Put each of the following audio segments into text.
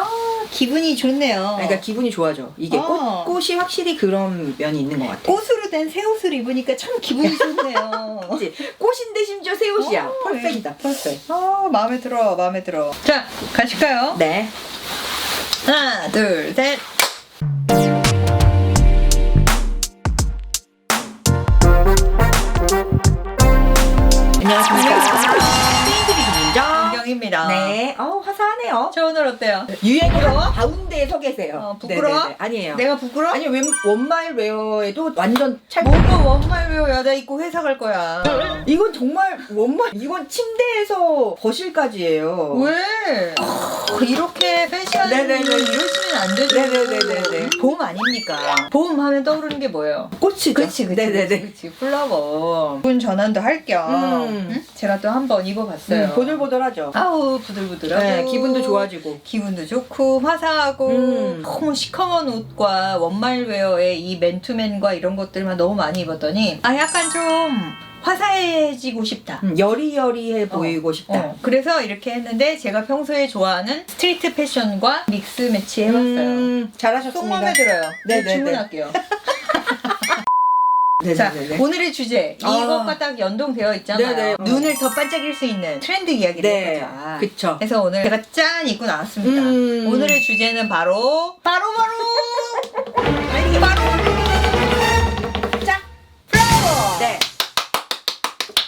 아, 기분이 좋네요. 그러니까 기분이 좋아져. 이게 어. 꽃, 꽃이 확실히 그런 면이 있는 것 같아. 꽃으로 된 새 옷을 입으니까 참 기분이 좋네요. 그치? 꽃인데 심지어 새 옷이야. 어, 펄펙이다. 펄펙. 아, 마음에 들어, 마음에 들어. 자, 가실까요? 네. 하나, 둘, 셋. 어 화사하네요. 저 오늘 어때요? 유행으로 가운데에 서 계세요. 어, 부끄러워? 네네네. 아니에요. 내가 부끄러워? 아니 웬, 원마일 웨어에도 완전 찰. 뭐가 원말웨어 여자 입고 회사 갈 거야. 이건 정말 원마일. 이건 침대에서 거실까지예요. 왜? 어, 이렇게 패션 네네네. 이러시면 안 되죠. 네네네네네. 봄 아닙니까? 봄 하면 떠오르는 게 뭐예요? 꽃이죠. 그치, 그치. 네네네. 그치, 플라워. 분 전환도 할 겸. 음. 응? 제가 또 한번 입어봤어요. 음, 보들보들하죠. 아우, 부들부들하고. 네, 기분도 좋아지고. 기분도 좋고, 화사하고, 음. 너무 시커먼 옷과 원말웨어의 이 맨투맨과 이런 것들만 너무 많이 입었더니, 아, 약간 좀 화사해지고 싶다. 음, 여리여리해 보이고 싶다. 어, 그래서 이렇게 했는데 제가 평소에 좋아하는 스트리트 패션과 믹스 매치 해봤어요. 음, 속 잘하셨습니다. 마음에 들어요. 네, 네네네. 주문할게요. 자, 네네네. 오늘의 주제. 아. 이것과 딱 연동되어 있잖아요. 네네. 눈을 더 반짝일 수 있는 트렌드 이야기를 네, 해보자. 그쵸. 그래서 오늘 제가 짠 입고 나왔습니다. 음. 오늘의 주제는 바로 바로 바로 아니 바로 짠 플라워. 네.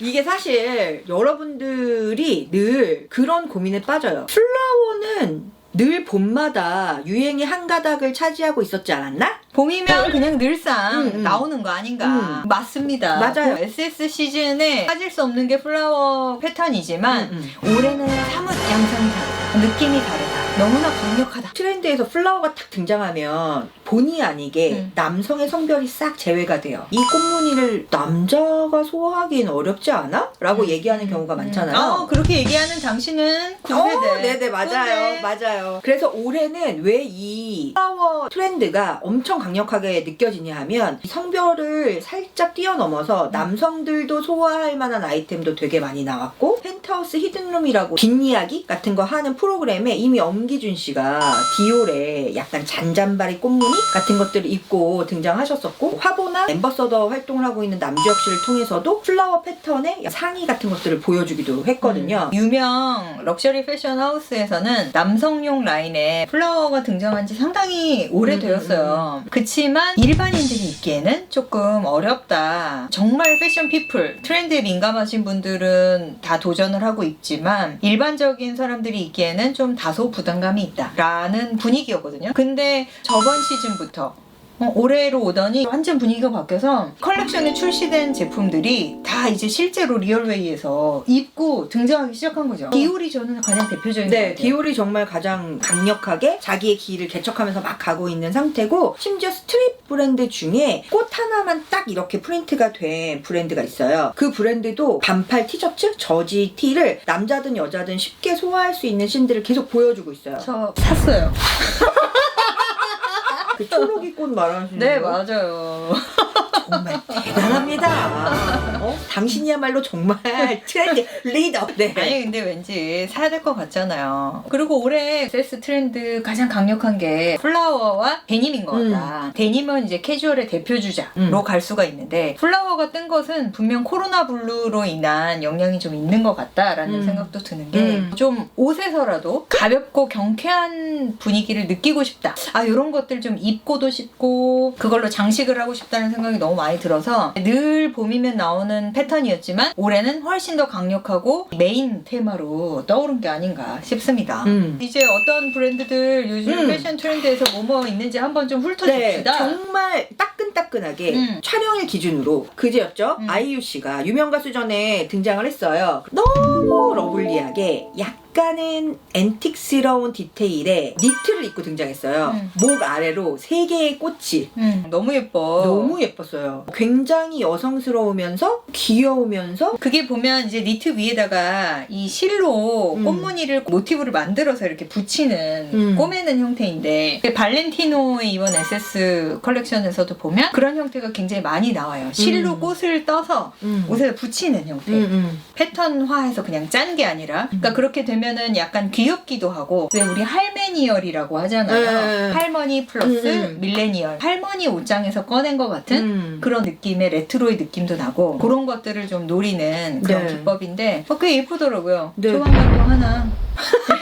이게 사실 여러분들이 늘 그런 고민에 빠져요. 플라워는 늘 봄마다 유행의 한 가닥을 차지하고 있었지 않았나? 봄이면 그냥 늘상 음, 음. 나오는 거 아닌가. 음. 맞습니다. 맞아요. SS 시즌에 빠질 수 없는 게 플라워 패턴이지만 음, 올해는 사뭇 양상이 다르다. 느낌이 다르다. 너무나 강력하다. 트렌드에서 플라워가 탁 등장하면 본의 아니게 음. 남성의 성별이 싹 제외가 돼요. 이 꽃무늬를 남자가 소화하기는 어렵지 않아? 라고 음. 얘기하는 경우가 많잖아요. 어, 그렇게 얘기하는 당신은 9세대. 어, 네네 맞아요 맞아요 그래서 올해는 왜 이 플라워 트렌드가 엄청 강력하게 느껴지냐 하면 이 성별을 살짝 뛰어넘어서 남성들도 소화할 만한 아이템도 되게 많이 나왔고 펜트하우스 히든룸이라고 뒷이야기 같은 거 하는 프로그램에 이미 엄기준 씨가 디올의 약간 잔잔바리 꽃무늬 같은 것들을 입고 등장하셨었고 화보나 엠버서더 활동을 하고 있는 남주혁 씨를 통해서도 플라워 패턴의 상의 같은 것들을 보여주기도 했거든요 음, 유명 럭셔리 패션 하우스에서는 남성용 라인에 플라워가 등장한 지 상당히 오래되었어요. 그치만 일반인들이 입기에는 조금 어렵다. 정말 패션 피플, 트렌드에 민감하신 분들은 다 도전을 하고 있지만 일반적인 사람들이 입기에는 좀 다소 부담감이 있다. 라는 분위기였거든요. 근데 저번 시즌부터 어, 올해로 오더니 완전 분위기가 바뀌어서 컬렉션에 출시된 제품들이 다 이제 실제로 리얼웨이에서 입고 등장하기 시작한 거죠. 디올이 저는 가장 대표적인 것 네, 같아요. 디올이 정말 가장 강력하게 자기의 길을 개척하면서 막 가고 있는 상태고 심지어 스트릿 브랜드 중에 꽃 하나만 딱 이렇게 프린트가 된 브랜드가 있어요. 그 브랜드도 반팔 티셔츠, 저지 티를 남자든 여자든 쉽게 소화할 수 있는 신들을 계속 보여주고 있어요. 저 샀어요. 그 초록이 꽃 말하시는 네, 거 맞아요. 정말 대단합니다. 어? 당신이야말로 정말 트렌드 리더. 네. 아니 근데 왠지 사야 될 것 같잖아요. 그리고 올해 세스 트렌드 가장 강력한 게 플라워와 데님인 것 같다. 데님은 이제 캐주얼의 대표 주자로 음. 갈 수가 있는데 플라워가 뜬 것은 분명 코로나 블루로 인한 영향이 좀 있는 것 같다라는 음. 생각도 드는 게 음. 좀 옷에서라도 가볍고 경쾌한 분위기를 느끼고 싶다. 아 이런 것들 좀 입고도 싶고 그걸로 장식을 하고 싶다는 생각이 너무 많이 들어서 늘 봄이면 나오는 패턴이었지만 올해는 훨씬 더 강력하고 메인 테마로 떠오른 게 아닌가 싶습니다. 음. 이제 어떤 브랜드들 요즘 음. 패션 트렌드에서 뭐뭐 있는지 한번 좀 네, 훑어줍시다. 정말 따끈따끈하게 음. 촬영일 기준으로 그제였죠. 음. 아이유 씨가 유명 가수 전에 등장을 했어요. 너무 러블리하게 약 간은 앤틱스러운 디테일에 니트를 입고 등장했어요. 음. 목 아래로 세 개의 꽃이 음, 너무 예뻐. 너무 예뻤어요. 굉장히 여성스러우면서 귀여우면서 그게 보면 이제 니트 위에다가 이 실로 음. 꽃무늬를 모티브를 만들어서 이렇게 붙이는 음. 꼬매는 형태인데 발렌티노의 이번 SS 컬렉션에서도 보면 그런 형태가 굉장히 많이 나와요. 실로 음. 꽃을 떠서 음. 옷에 붙이는 형태. 음, 음. 패턴화해서 그냥 짠 게 아니라 그러니까 그렇게 되면 은 약간 귀엽기도 하고 왜 우리 할메니얼이라고 하잖아요 네. 할머니 플러스 음, 음. 밀레니얼 할머니 옷장에서 꺼낸 것 같은 음. 그런 느낌의 레트로의 느낌도 나고 그런 것들을 좀 노리는 그런 네. 기법인데 어, 꽤 예쁘더라고요 네. 조만간 또 하나